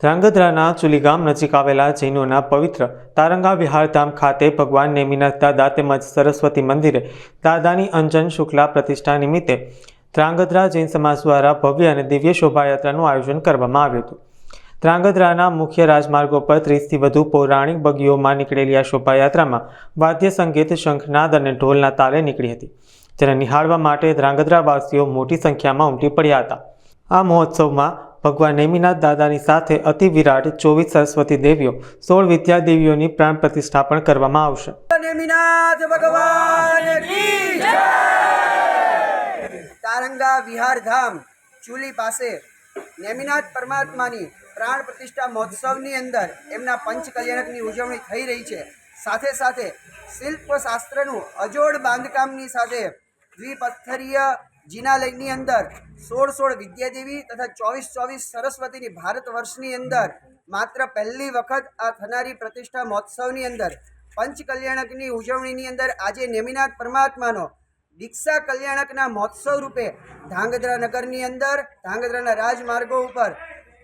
ધ્રાંગધ્રાના ચુલી ગામ નજીક આવેલા જૈનોના પવિત્ર તારંગા વિહારધામ ખાતે ભગવાન નેમિનાથ દાદા તેમજ સરસ્વતી મંદિરે દાદાની અંજન શુક્લા પ્રતિષ્ઠા નિમિત્તે ધ્રાંગધ્રા જૈન સમાજ દ્વારા ભવ્ય અને દિવ્ય શોભાયાત્રાનું આયોજન કરવામાં આવ્યું હતું. ધ્રાંગધ્રાના મુખ્ય રાજમાર્ગો પર ત્રીસથી વધુ પૌરાણિક બગીઓમાં નીકળેલી આ શોભાયાત્રામાં વાદ્ય સંગીત, શંખનાદ અને ઢોલના તાલે નીકળી હતી, જેને નિહાળવા માટે ધ્રાંગધ્રાવાસીઓ મોટી સંખ્યામાં ઉમટી પડ્યા હતા. આ મહોત્સવમાં ભગવાન નેમિનાથ દાદાની સાથે અતિ વિરાટ ચોવીસ સરસ્વતી દેવીઓ, સોળ વિદ્યા દેવીઓની પ્રાણ પ્રતિષ્ઠા પણ કરવામાં આવશે. તારંગા વિહાર ધામ, ચૂલી પાસે નેમિનાથ પરમાત્માની પ્રાણ પ્રતિષ્ઠા મહોત્સવની અંદર એમના પંચકલ્યાણકની ઉજવણી થઈ રહી છે. સાથે સાથે શિલ્પ શાસ્ત્રનું અજોડ બાંધકામની સાથે દ્વિપથ્થરીય જિનાલયની અંદર સોળ સોળ વિદ્યાદેવી તથા ચોવીસ ચોવીસ સરસ્વતીની ભારત વર્ષની અંદર માત્ર પહેલી વખત આ થનારી પ્રતિષ્ઠા મહોત્સવની અંદર પંચ કલ્યાણકની ઉજવણીની અંદર આજે નેમિનાથ પરમાત્માનો દીક્ષા કલ્યાણકના મહોત્સવ રૂપે ધાંગધ્રા નગરની અંદર, ધાંગધ્રાના રાજમાર્ગો ઉપર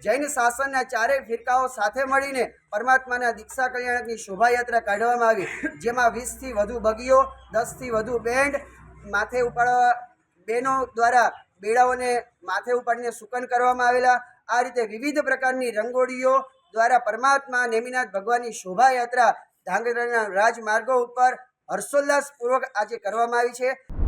જૈન શાસનના ચારેય ફિરકાઓ સાથે મળીને પરમાત્માના દીક્ષા કલ્યાણકની શોભાયાત્રા કાઢવામાં આવી, જેમાં વીસથી વધુ બગીઓ, દસથી વધુ બેન્ડ માથે ઉપાડવા બહેનો દ્વારા બેડાઓને માથે ઉપાડીને સુકન કરવામાં આવેલા. આ રીતે વિવિધ પ્રકારની રંગોળીઓ દ્વારા પરમાત્મા નેમિનાથ ભગવાનની શોભાયાત્રા ધાંગધ્રાના રાજમાર્ગો ઉપર હર્ષોલ્લાસપૂર્વક આજે કરવામાં આવી છે.